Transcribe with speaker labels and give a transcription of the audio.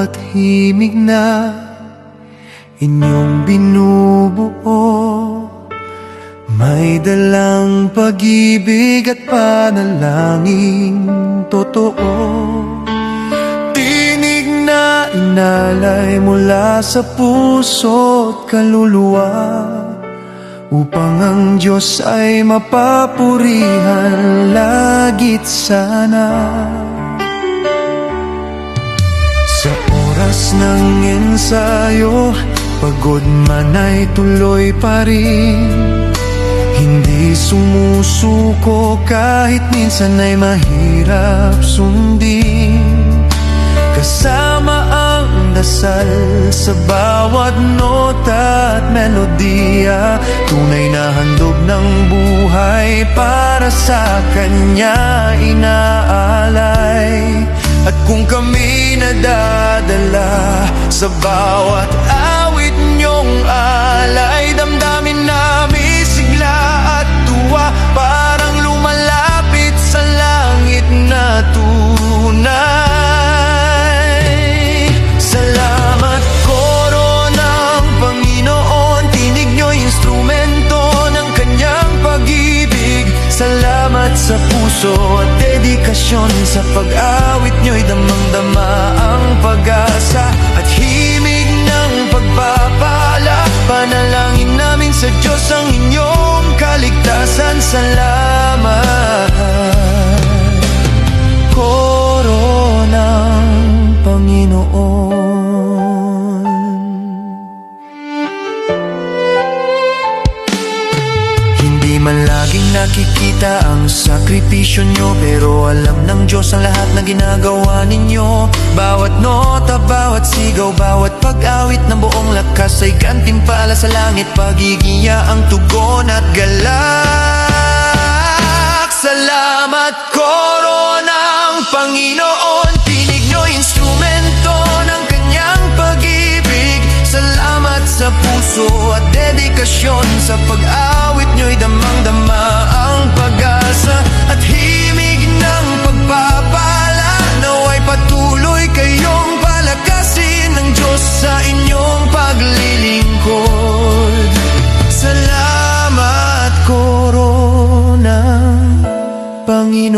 Speaker 1: bawat himig na inyong binubuo. May dalang pag-ibig at panalangin totoo. Tinig na inalay mula sa puso't kaluluwa Upang ang Diyos ay mapapurihan lagit sana oras ng ensayo Pagod man ay tuloy pa rin. Hindi sumusuko kahit minsan ay mahirap sundin. Kasama ang dasal sa bawat nota at melodiya. Tunay na handog ng buhay para sa kanya inaalay At kung kami nadadala sa bawat awit niyong alay puso at dedikasyon Sa pag-awit niyo'y damang-dama ang pag-asa At himig ng pagpapala. Panalangin namin sa Diyos ang inyong kaligtasan. Salamat. Koro ng Panginoon man laging nakikita ang sakripisyo nyo Pero alam ng Diyos ang lahat na ginagawa ninyo. Bawat nota, bawat sigaw, bawat pag-awit ng buong lakas Ay gantimpala sa langit, pagigiya ang tugon at galak. Salamat Koro ng Panginoon. Tinig nyo instrumento ng kanyang pag-ibig. Salamat sa puso at dedikasyon sa pag-awit. الدين